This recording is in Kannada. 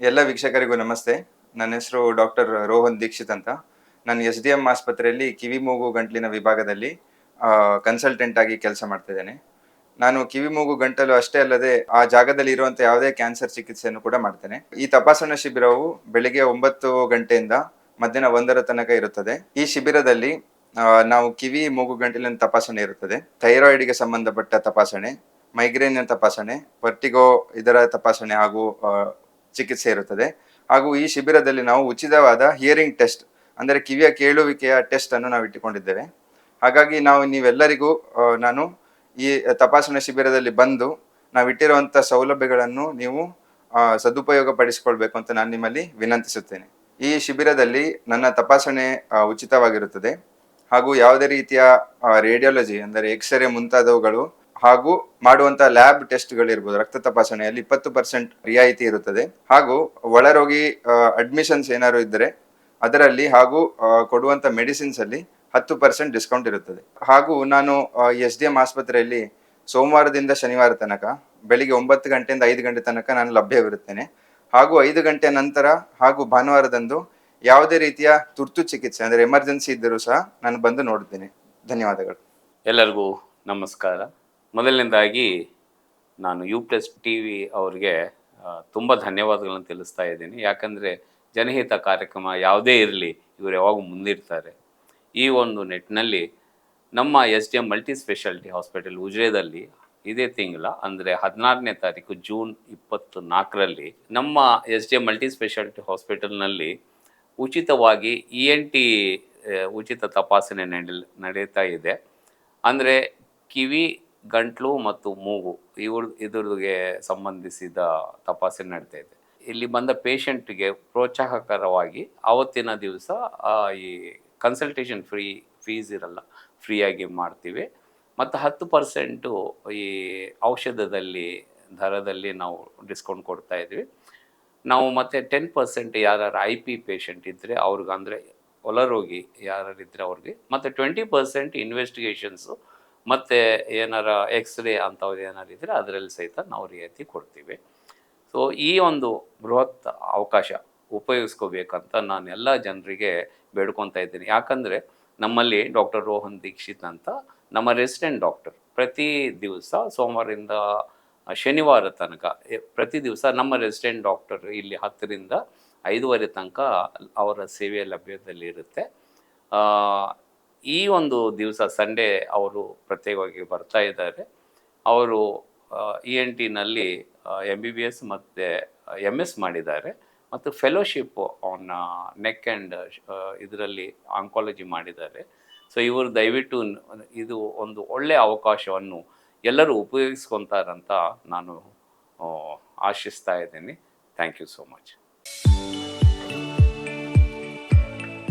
ಎಲ್ಲ ವೀಕ್ಷಕರಿಗೂ ನಮಸ್ತೆ. ನನ್ನ ಹೆಸರು ಡಾಕ್ಟರ್ ರೋಹನ್ ದೀಕ್ಷಿತ್ ಅಂತ. ನಾನು ಎಸ್ ಡಿ ಎಂ ಆಸ್ಪತ್ರೆಯಲ್ಲಿ ಕಿವಿ, ಮೂಗು, ಗಂಟಲಿನ ವಿಭಾಗದಲ್ಲಿ ಕನ್ಸಲ್ಟೆಂಟ್ ಆಗಿ ಕೆಲಸ ಮಾಡ್ತಿದ್ದೇನೆ ನಾನು ಕಿವಿ, ಮೂಗು, ಗಂಟಲು ಅಷ್ಟೇ ಅಲ್ಲದೆ ಆ ಜಾಗದಲ್ಲಿ ಇರುವಂತ ಯಾವುದೇ ಕ್ಯಾನ್ಸರ್ ಚಿಕಿತ್ಸೆಯನ್ನು ಕೂಡ ಮಾಡ್ತೇನೆ. ಈ ತಪಾಸಣಾ ಶಿಬಿರವು ಬೆಳಿಗ್ಗೆ ಒಂಬತ್ತು ಗಂಟೆಯಿಂದ ಮಧ್ಯಾಹ್ನ ಒಂದರ ತನಕ ಇರುತ್ತದೆ. ಈ ಶಿಬಿರದಲ್ಲಿ ನಾವು ಕಿವಿ, ಮೂಗು, ಗಂಟಲಿನ ತಪಾಸಣೆ ಇರುತ್ತದೆ. ಥೈರಾಯ್ಡ್ಗೆ ಸಂಬಂಧಪಟ್ಟ ತಪಾಸಣೆ ಮೈಗ್ರೇನ್ ತಪಾಸಣೆ, ವರ್ಟಿಗೋ ಇದರ ತಪಾಸಣೆ ಹಾಗೂ ಚಿಕಿತ್ಸೆ ಇರುತ್ತದೆ. ಹಾಗೂ ಈ ಶಿಬಿರದಲ್ಲಿ ನಾವು ಉಚಿತವಾದ ಹಿಯರಿಂಗ್ ಟೆಸ್ಟ್ ಅಂದರೆ ಕಿವಿಯ ಕೇಳುವಿಕೆಯ ಟೆಸ್ಟ್ ಅನ್ನು ನಾವು ಇಟ್ಟುಕೊಂಡಿದ್ದೇವೆ. ಹಾಗಾಗಿ ನಾವು ನೀವೆಲ್ಲರಿಗೂ ನಾನು ಈ ತಪಾಸಣಾ ಶಿಬಿರದಲ್ಲಿ ಬಂದು ನಾವು ಇಟ್ಟಿರುವಂಥ ಸೌಲಭ್ಯಗಳನ್ನು ನೀವು ಸದುಪಯೋಗ ಪಡಿಸಿಕೊಳ್ಬೇಕು ಅಂತ ನಾನು ನಿಮ್ಮಲ್ಲಿ ವಿನಂತಿಸುತ್ತೇನೆ. ಈ ಶಿಬಿರದಲ್ಲಿ ನನ್ನ ತಪಾಸಣೆ ಉಚಿತವಾಗಿರುತ್ತದೆ. ಹಾಗೂ ಯಾವುದೇ ರೀತಿಯ ರೇಡಿಯಾಲಜಿ ಅಂದರೆ ಎಕ್ಸ್ರೇ ಮುಂತಾದವುಗಳು ಹಾಗೂ ಮಾಡುವಂತಹ ಲ್ಯಾಬ್ ಟೆಸ್ಟ್ಗಳಿರ್ಬೋದು ರಕ್ತ ತಪಾಸಣೆಯಲ್ಲಿ ಇಪ್ಪತ್ತು ಪರ್ಸೆಂಟ್ ರಿಯಾಯಿತಿ ಇರುತ್ತದೆ. ಹಾಗೂ ಒಳರೋಗಿ ಅಡ್ಮಿಷನ್ಸ್ ಏನಾದ್ರು ಇದ್ದರೆ ಅದರಲ್ಲಿ ಹಾಗೂ ಕೊಡುವಂತ ಮೆಡಿಸಿನ್ಸ್ ಅಲ್ಲಿ ಹತ್ತು ಪರ್ಸೆಂಟ್ ಡಿಸ್ಕೌಂಟ್ ಇರುತ್ತದೆ. ಹಾಗೂ ನಾನು ಎಸ್ ಡಿ ಎಂ ಆಸ್ಪತ್ರೆಯಲ್ಲಿ ಸೋಮವಾರದಿಂದ ಶನಿವಾರ ತನಕ, ಬೆಳಿಗ್ಗೆ ಒಂಬತ್ತು ಗಂಟೆಯಿಂದ ಐದು ಗಂಟೆ ತನಕ ನಾನು ಲಭ್ಯವಿರುತ್ತೇನೆ. ಹಾಗೂ ಐದು ಗಂಟೆ ನಂತರ ಹಾಗೂ ಭಾನುವಾರದಂದು ಯಾವುದೇ ರೀತಿಯ ತುರ್ತು ಚಿಕಿತ್ಸೆ, ಅಂದರೆ ಎಮರ್ಜೆನ್ಸಿ ಇದ್ದರೂ ಸಹ ನಾನು ಬಂದು ನೋಡುತ್ತೇನೆ. ಧನ್ಯವಾದಗಳು. ಎಲ್ಲರಿಗೂ ನಮಸ್ಕಾರ. ಮೊದಲನೇದಾಗಿ ನಾನು ಯು ಪ್ಲಸ್ ಟಿ ವಿ ಅವ್ರಿಗೆ ತುಂಬ ಧನ್ಯವಾದಗಳನ್ನು ತಿಳಿಸ್ತಾ ಇದ್ದೀನಿ. ಯಾಕಂದರೆ ಜನಹಿತ ಕಾರ್ಯಕ್ರಮ ಯಾವುದೇ ಇರಲಿ, ಇವರು ಯಾವಾಗ ಮುಂದಿರ್ತಾರೆ. ಈ ಒಂದು ನಿಟ್ಟಿನಲ್ಲಿ ನಮ್ಮ S D M multi speciality hospital ಉಜ್ರೆದಲ್ಲಿ ಇದೇ ತಿಂಗಳ, ಅಂದರೆ ಹದಿನಾರನೇ ತಾರೀಕು ಜೂನ್ ಇಪ್ಪತ್ತು ನಾಲ್ಕರಲ್ಲಿ ನಮ್ಮ S D M multi speciality ಹಾಸ್ಪಿಟಲ್ನಲ್ಲಿ ಉಚಿತವಾಗಿ ಇ ಎನ್ ಟಿ ಉಚಿತ ತಪಾಸಣೆ ನಡೆ, ನಡೀತಾ ಇದೆ. ಅಂದರೆ ಕಿವಿ ಗಂಟ್ಲು ಮತ್ತು ಮೂಗು, ಇವ್ರ ಇದ್ರಿಗೆ ಸಂಬಂಧಿಸಿದ ತಪಾಸಣೆ ನಡೀತಾ ಇದೆ. ಇಲ್ಲಿ ಬಂದ ಪೇಷಂಟ್ಗೆ ಪ್ರೋತ್ಸಾಹಕರವಾಗಿ ಆವತ್ತಿನ ದಿವಸ ಈ ಕನ್ಸಲ್ಟೇಷನ್ ಫ್ರೀ ಫೀಸ್ ಇರಲ್ಲ, ಫ್ರೀಯಾಗಿ ಮಾಡ್ತೀವಿ. ಮತ್ತು ಹತ್ತು ಪರ್ಸೆಂಟು ಈ ಔಷಧದಲ್ಲಿ, ದರದಲ್ಲಿ ನಾವು ಡಿಸ್ಕೌಂಟ್ ಕೊಡ್ತಾ ಇದ್ವಿ. ನಾವು ಮತ್ತೆ ಟೆನ್ ಪರ್ಸೆಂಟ್ ಯಾರು ಐ ಪಿ ಪೇಷಂಟ್ ಇದ್ದರೆ ಅವ್ರಿಗೆ ಅಂದರೆ ಯಾರು ಇದ್ದರೆ ಅವ್ರಿಗೆ, ಮತ್ತು ಟ್ವೆಂಟಿ ಪರ್ಸೆಂಟ್ ಇನ್ವೆಸ್ಟಿಗೇಷನ್ಸು ಮತ್ತು ಏನಾರ ಎಕ್ಸ್ರೇ ಅಂಥವ್ರು ಏನಾರು ಇದ್ದರೆ ಅದರಲ್ಲಿ ಸಹಿತ ನಾವು ರಿಯಾಯಿತಿ ಕೊಡ್ತೀವಿ. ಸೊ ಈ ಒಂದು ಬೃಹತ್ ಅವಕಾಶ ಉಪಯೋಗಿಸ್ಕೋಬೇಕಂತ ನಾನು ಎಲ್ಲ ಜನರಿಗೆ ಬೇಡ್ಕೊತಾ ಇದ್ದೀನಿ. ಯಾಕಂದರೆ ನಮ್ಮಲ್ಲಿ ಡಾಕ್ಟರ್ ರೋಹನ್ ದೀಕ್ಷಿತ್ ಅಂತ ನಮ್ಮ ರೆಸಿಡೆಂಟ್ ಡಾಕ್ಟರ್ ಪ್ರತಿ ದಿವಸ ಸೋಮವಾರದಿಂದ ಶನಿವಾರ ತನಕ ಪ್ರತಿ ದಿವಸ ನಮ್ಮ ರೆಸಿಡೆಂಟ್ ಡಾಕ್ಟರ್ ಇಲ್ಲಿ ಹತ್ತರಿಂದ ಐದುವರೆ ತನಕ ಅವರ ಸೇವೆ ಲಭ್ಯದಲ್ಲಿ ಇರುತ್ತೆ. ಆ, ಈ ಒಂದು ದಿವಸ ಸಂಡೇ ಅವರು ಪ್ರತ್ಯೇಕವಾಗಿ ಬರ್ತಾ ಇದ್ದಾರೆ. ಅವರು ಇ ಎನ್ ಟಿನಲ್ಲಿ ಎಂ ಬಿ ಬಿ ಎಸ್ ಮತ್ತು ಎಂ ಎಸ್ ಮಾಡಿದ್ದಾರೆ. ಮತ್ತು ಫೆಲೋಶಿಪ್ ಆನ್ ನೆಕ್ ಆ್ಯಂಡ್ ಇದರಲ್ಲಿ ಆಂಕಾಲಜಿ ಮಾಡಿದ್ದಾರೆ. ಸೊ ಇವರು ದಯವಿಟ್ಟು ಇದು ಒಂದು ಒಳ್ಳೆಯ ಅವಕಾಶವನ್ನು ಎಲ್ಲರೂ ಉಪಯೋಗಿಸ್ಕೊತಾರಂತ ನಾನು ಆಶಿಸ್ತಾ ಇದ್ದೀನಿ. Thank you so much